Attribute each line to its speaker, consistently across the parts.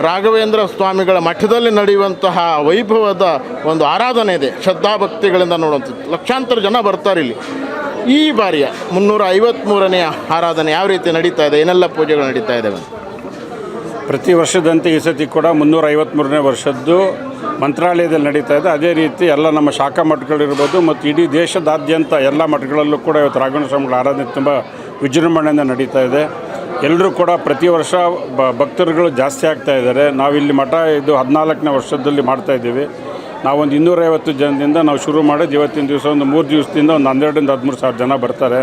Speaker 1: ರಾಘವೇಂದ್ರ ಸ್ವಾಮಿಗಳ ಮಠದಲ್ಲಿ ನಡೆಯುವಂತಹ ವೈಭವದ ಒಂದು ಆರಾಧನೆ ಇದೆ. ಶ್ರದ್ಧಾಭಕ್ತಿಗಳಿಂದ ನೋಡುವಂಥದ್ದು. ಲಕ್ಷಾಂತರ ಜನ ಬರ್ತಾರೆ ಇಲ್ಲಿ. ಈ ಬಾರಿಯ ಮುನ್ನೂರ ಐವತ್ತ್ಮೂರನೆಯ ಆರಾಧನೆ ಯಾವ ರೀತಿ ನಡೀತಾ ಇದೆ? ಏನೆಲ್ಲ ಪೂಜೆಗಳು ನಡೀತಾ ಇದ್ದಾವೆ
Speaker 2: ಪ್ರತಿ ವರ್ಷದಂತೆ ಈ ಸತಿ ಕೂಡ ಮುನ್ನೂರ ಐವತ್ತ್ಮೂರನೇ ವರ್ಷದ್ದು ಮಂತ್ರಾಲಯದಲ್ಲಿ ನಡೀತಾ ಇದೆ. ಅದೇ ರೀತಿ ಎಲ್ಲ ನಮ್ಮ ಶಾಖಾ ಮಠಗಳಿರ್ಬೋದು ಮತ್ತು ಇಡೀ ದೇಶದಾದ್ಯಂತ ಎಲ್ಲ ಮಠಗಳಲ್ಲೂ ಕೂಡ ಇವತ್ತು ರಾಘವೇಂದ್ರ ಸ್ವಾಮಿಗಳ ಆರಾಧನೆ ತುಂಬ ವಿಜೃಂಭಣೆಯಿಂದ ನಡೀತಾ ಇದೆ. ಎಲ್ಲರೂ ಕೂಡ ಪ್ರತಿ ವರ್ಷ ಬ ಭಕ್ತರುಗಳು ಜಾಸ್ತಿ ಆಗ್ತಾ ಇದ್ದಾರೆ. ನಾವಿಲ್ಲಿ ಮಠ ಇದು ಹದಿನಾಲ್ಕನೇ ವರ್ಷದಲ್ಲಿ ಮಾಡ್ತಾ ಇದ್ದೀವಿ. ನಾವೊಂದು ಇನ್ನೂರೈವತ್ತು ಜನದಿಂದ ನಾವು ಶುರು ಮಾಡಿದ್ದು ಇವತ್ತಿನ ದಿವಸ ಒಂದು ಮೂರು ದಿವಸದಿಂದ ಒಂದು ಹನ್ನೆರಡರಿಂದ ಹದಿಮೂರು ಸಾವಿರ ಜನ ಬರ್ತಾರೆ.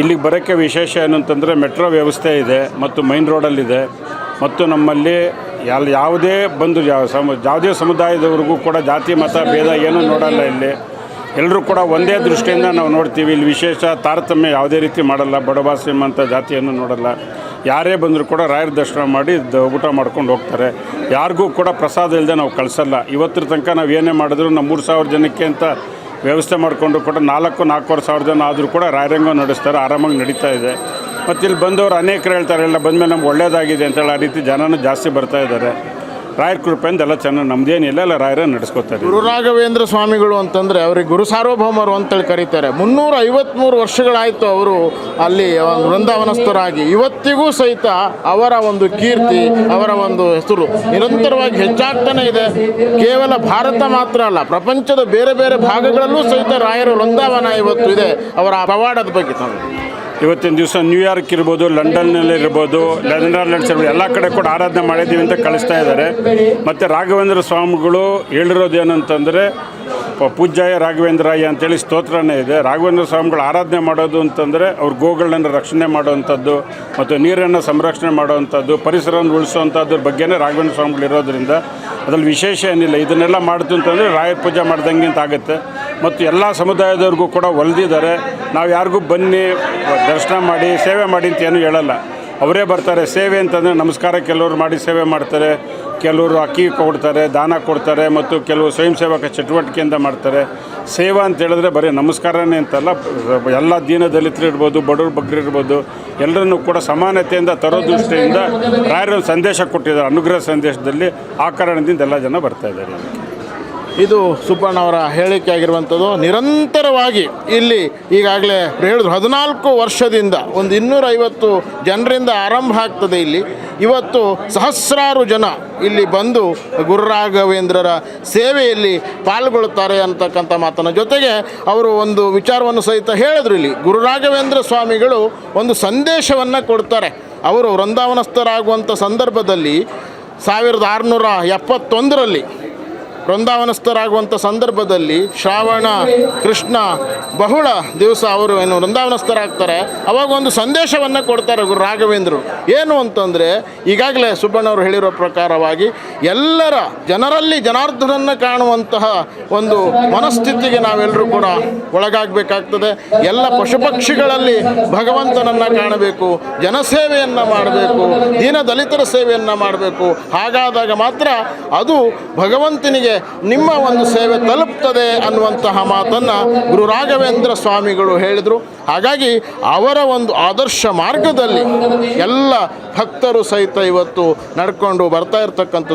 Speaker 2: ಇಲ್ಲಿಗೆ ಬರೋಕ್ಕೆ ವಿಶೇಷ ಏನು ಅಂತಂದರೆ ಮೆಟ್ರೋ ವ್ಯವಸ್ಥೆ ಇದೆ ಮತ್ತು ಮೈನ್ ರೋಡಲ್ಲಿದೆ. ಮತ್ತು ನಮ್ಮಲ್ಲಿ ಎಲ್ಲ ಯಾವುದೇ ಬಂದು ಸಮ ಯಾವುದೇ ಸಮುದಾಯದವ್ರಿಗೂ ಕೂಡ ಜಾತಿ, ಮತ, ಭೇದ ಏನೂ ನೋಡಲ್ಲ ಇಲ್ಲಿ. ಎಲ್ಲರೂ ಕೂಡ ಒಂದೇ ದೃಷ್ಟಿಯಿಂದ ನಾವು ನೋಡ್ತೀವಿ. ಇಲ್ಲಿ ವಿಶೇಷ ತಾರತಮ್ಯ ಯಾವುದೇ ರೀತಿ ಮಾಡಲ್ಲ. ಬಡವ ಶ್ರೀಮಂತ ಜಾತಿಯನ್ನು ನೋಡಲ್ಲ. ಯಾರೇ ಬಂದರೂ ಕೂಡ ರಾಯರ ದರ್ಶನ ಮಾಡಿ ಊಟ ಮಾಡ್ಕೊಂಡು ಹೋಗ್ತಾರೆ. ಯಾರಿಗೂ ಕೂಡ ಪ್ರಸಾದ ಇಲ್ಲದೆ ನಾವು ಕಳಿಸಲ್ಲ. ಇವತ್ತರ ತನಕ ನಾವು ಏನೇ ಮಾಡಿದ್ರು ನಾವು ಮೂರು ಸಾವಿರ ಜನಕ್ಕೆ ಅಂತ ವ್ಯವಸ್ಥೆ ಮಾಡಿಕೊಂಡು ಕೂಡ ನಾಲ್ಕು, ನಾಲ್ಕೂವರೆ ಸಾವಿರ ಜನ ಆದರೂ ಕೂಡ ರಾಯರಂಗ ನಡೆಸ್ತಾರೆ. ಆರಾಮಾಗಿ ನಡೀತಾ ಇದೆ. ಮತ್ತು ಇಲ್ಲಿ ಬಂದವರು ಅನೇಕರು ಹೇಳ್ತಾರೆ ಎಲ್ಲ ಬಂದಮೇಲೆ ನಮ್ಗೆ ಒಳ್ಳೇದಾಗಿದೆ ಅಂತೇಳಿ ಆ ರೀತಿ ಜನನೂ ಜಾಸ್ತಿ ಬರ್ತಾ ಇದ್ದಾರೆ. ರಾಯರ ಕೃಪೆಯಿಂದ ಎಲ್ಲ ಚೆನ್ನಾಗಿ ನಮ್ದೇನಿಲ್ಲ ಎಲ್ಲ ರಾಯರ ನಡೆಸ್ಕೊತಾರೆ
Speaker 1: ಗುರು ರಾಘವೇಂದ್ರ ಸ್ವಾಮಿಗಳು ಅಂತಂದರೆ ಅವ್ರಿಗೆ ಗುರು ಸಾರ್ವಭೌಮರು ಅಂತೇಳಿ ಕರೀತಾರೆ. ಮುನ್ನೂರ ಐವತ್ತ್ಮೂರು ವರ್ಷಗಳಾಯಿತು ಅವರು ಅಲ್ಲಿ ವೃಂದಾವನಸ್ಥರಾಗಿ. ಇವತ್ತಿಗೂ ಸಹಿತ ಅವರ ಒಂದು ಕೀರ್ತಿ, ಅವರ ಒಂದು ಹೆಸರು ನಿರಂತರವಾಗಿ ಹೆಚ್ಚಾಗ್ತಾನೆ ಇದೆ. ಕೇವಲ ಭಾರತ ಮಾತ್ರ ಅಲ್ಲ, ಪ್ರಪಂಚದ ಬೇರೆ ಬೇರೆ ಭಾಗಗಳಲ್ಲೂ ಸಹಿತ ರಾಯರ ವೃಂದಾವನ ಇವತ್ತು ಇದೆ, ಅವರ ಪವಾಡದ ಬಗ್ಗೆ
Speaker 2: ಇವತ್ತಿನ ದಿವಸ ನ್ಯೂಯಾರ್ಕ್ ಇರ್ಬೋದು ಲಂಡನ್ನಲ್ಲಿ ಇರ್ಬೋದು ನೆದರ್ಲ್ಯಾಂಡ್ಸ್ ಇರ್ಬೋದು, ಎಲ್ಲ ಕಡೆ ಕೂಡ ಆರಾಧನೆ ಮಾಡಿದ್ದೀವಿ ಅಂತ ಕಳಿಸ್ತಾ ಇದ್ದಾರೆ. ಮತ್ತು ರಾಘವೇಂದ್ರ ಸ್ವಾಮಿಗಳು ಹೇಳಿರೋದು ಏನಂತಂದರೆ, ಪ- ಪೂಜ್ಯಾಯ ರಾಘವೇಂದ್ರಾಯ ಅಂತೇಳಿ ಸ್ತೋತ್ರನೇ ಇದೆ. ರಾಘವೇಂದ್ರ ಸ್ವಾಮಿಗಳು ಆರಾಧನೆ ಮಾಡೋದು ಅಂತಂದರೆ ಅವ್ರ ಗೋಗಳನ್ನು ರಕ್ಷಣೆ ಮಾಡುವಂಥದ್ದು ಮತ್ತು ನೀರನ್ನು ಸಂರಕ್ಷಣೆ ಮಾಡುವಂಥದ್ದು, ಪರಿಸರವನ್ನು ಉಳಿಸುವಂಥದ್ರ ಬಗ್ಗೆನೇ ರಾಘವೇಂದ್ರ ಸ್ವಾಮಿಗಳು ಇರೋದ್ರಿಂದ ಅದರಲ್ಲಿ ವಿಶೇಷ ಏನಿಲ್ಲ. ಇದನ್ನೆಲ್ಲ ಮಾಡ್ತು ಅಂತಂದರೆ ರಾಯರ ಪೂಜೆ ಮಾಡ್ದಂಗೆ ಅಂತ ಆಗುತ್ತೆ. ಮತ್ತು ಎಲ್ಲ ಸಮುದಾಯದವ್ರಿಗೂ ಕೂಡ ಒಲ್ದಿದ್ದಾರೆ. ನಾವು ಯಾರಿಗೂ ಬನ್ನಿ, ದರ್ಶನ ಮಾಡಿ, ಸೇವೆ ಮಾಡಿ ಅಂತ ಏನೂ ಹೇಳಲ್ಲ. ಅವರೇ ಬರ್ತಾರೆ. ಸೇವೆ ಅಂತಂದರೆ ನಮಸ್ಕಾರ ಕೆಲವರು ಮಾಡಿ ಸೇವೆ ಮಾಡ್ತಾರೆ. ಕೆಲವರು ಅಕ್ಕಿ ಕೊಡ್ತಾರೆ, ದಾನ ಕೊಡ್ತಾರೆ ಮತ್ತು ಕೆಲವು ಸ್ವಯಂ ಸೇವಕ ಚಟುವಟಿಕೆಯಿಂದ ಮಾಡ್ತಾರೆ. ಸೇವಾ ಅಂತ ಹೇಳಿದ್ರೆ ಬರೀ ನಮಸ್ಕಾರನೇ ಅಂತಲ್ಲ. ಎಲ್ಲ ದೀನ ದಲಿತರು ಇರ್ಬೋದು, ಬಡವ್ರ ಬಗ್ಗರು ಇರ್ಬೋದು, ಎಲ್ಲರನ್ನೂ ಕೂಡ ಸಮಾನತೆಯಿಂದ ತರೋ ದೃಷ್ಟಿಯಿಂದ ರಾಯರ ಸಂದೇಶ ಕೊಟ್ಟಿದ್ದಾರೆ. ಅನುಗ್ರಹ ಸಂದೇಶದಲ್ಲಿ ಆ ಕಾರಣದಿಂದ ಎಲ್ಲ ಜನ ಬರ್ತಾ ಇದ್ದಾರೆ.
Speaker 1: ಇದು ಸುಬ್ಬಣ್ಣ ಅವರ ಹೇಳಿಕೆ ಆಗಿರುವಂಥದ್ದು. ನಿರಂತರವಾಗಿ ಇಲ್ಲಿ ಈಗಾಗಲೇ ಹೇಳಿದ್ರು, ಹದಿನಾಲ್ಕು ವರ್ಷದಿಂದ ಒಂದು ಇನ್ನೂರೈವತ್ತು ಜನರಿಂದ ಆರಂಭ ಆಗ್ತದೆ ಇಲ್ಲಿ. ಇವತ್ತು ಸಹಸ್ರಾರು ಜನ ಇಲ್ಲಿ ಬಂದು ಗುರುರಾಘವೇಂದ್ರರ ಸೇವೆಯಲ್ಲಿ ಪಾಲ್ಗೊಳ್ಳುತ್ತಾರೆ ಅಂತಕ್ಕಂಥ ಮಾತನ್ನು. ಜೊತೆಗೆ ಅವರು ಒಂದು ವಿಚಾರವನ್ನು ಸಹಿತ ಹೇಳಿದ್ರು ಇಲ್ಲಿ. ಗುರುರಾಘವೇಂದ್ರ ಸ್ವಾಮಿಗಳು ಒಂದು ಸಂದೇಶವನ್ನು ಕೊಡ್ತಾರೆ. ಅವರು ವೃಂದಾವನಸ್ಥರಾಗುವಂಥ ಸಂದರ್ಭದಲ್ಲಿ ಸಾವಿರದ ಆರುನೂರ ಎಪ್ಪತ್ತೊಂದರಲ್ಲಿ ವೃಂದಾವನಸ್ಥರಾಗುವಂಥ ಸಂದರ್ಭದಲ್ಲಿ ಶ್ರಾವಣ, ಕೃಷ್ಣ, ಬಹುಳ ದಿವಸ ಅವರು ಏನು ವೃಂದಾವನಸ್ಥರಾಗ್ತಾರೆ. ಅವಾಗ ಒಂದು ಸಂದೇಶವನ್ನು ಕೊಡ್ತಾರೆ ಗುರು ರಾಘವೇಂದ್ರರು. ಏನು ಅಂತಂದರೆ, ಈಗಾಗಲೇ ಸುಬ್ಬಣ್ಣವರು ಹೇಳಿರೋ ಪ್ರಕಾರವಾಗಿ ಎಲ್ಲರ ಜನರಲ್ಲಿ ಜನಾರ್ದನನ್ನು ಕಾಣುವಂತಹ ಒಂದು ಮನಸ್ಥಿತಿಗೆ ನಾವೆಲ್ಲರೂ ಕೂಡ ಒಳಗಾಗಬೇಕಾಗ್ತದೆ. ಎಲ್ಲ ಪಶು ಪಕ್ಷಿಗಳಲ್ಲಿ ಭಗವಂತನನ್ನು ಕಾಣಬೇಕು, ಜನಸೇವೆಯನ್ನು ಮಾಡಬೇಕು ದೀನ ದಲಿತರ ಸೇವೆಯನ್ನು ಮಾಡಬೇಕು. ಹಾಗಾದಾಗ ಮಾತ್ರ ಅದು ಭಗವಂತನಿಗೆ ನಿಮ್ಮ ಒಂದು ಸೇವೆ ತಲುಪ್ತದೆ ಅನ್ನುವಂತಹ ಮಾತನ್ನು ಗುರು ರಾಘವೇಂದ್ರ ಸ್ವಾಮಿಗಳು ಹೇಳಿದರು. ಹಾಗಾಗಿ ಅವರ ಒಂದು ಆದರ್ಶ ಮಾರ್ಗದಲ್ಲಿ ಎಲ್ಲ ಭಕ್ತರು ಸಹಿತ ಇವತ್ತು ನಡ್ಕೊಂಡು ಬರ್ತಾ ಇರ್ತಕ್ಕಂಥದ್ದು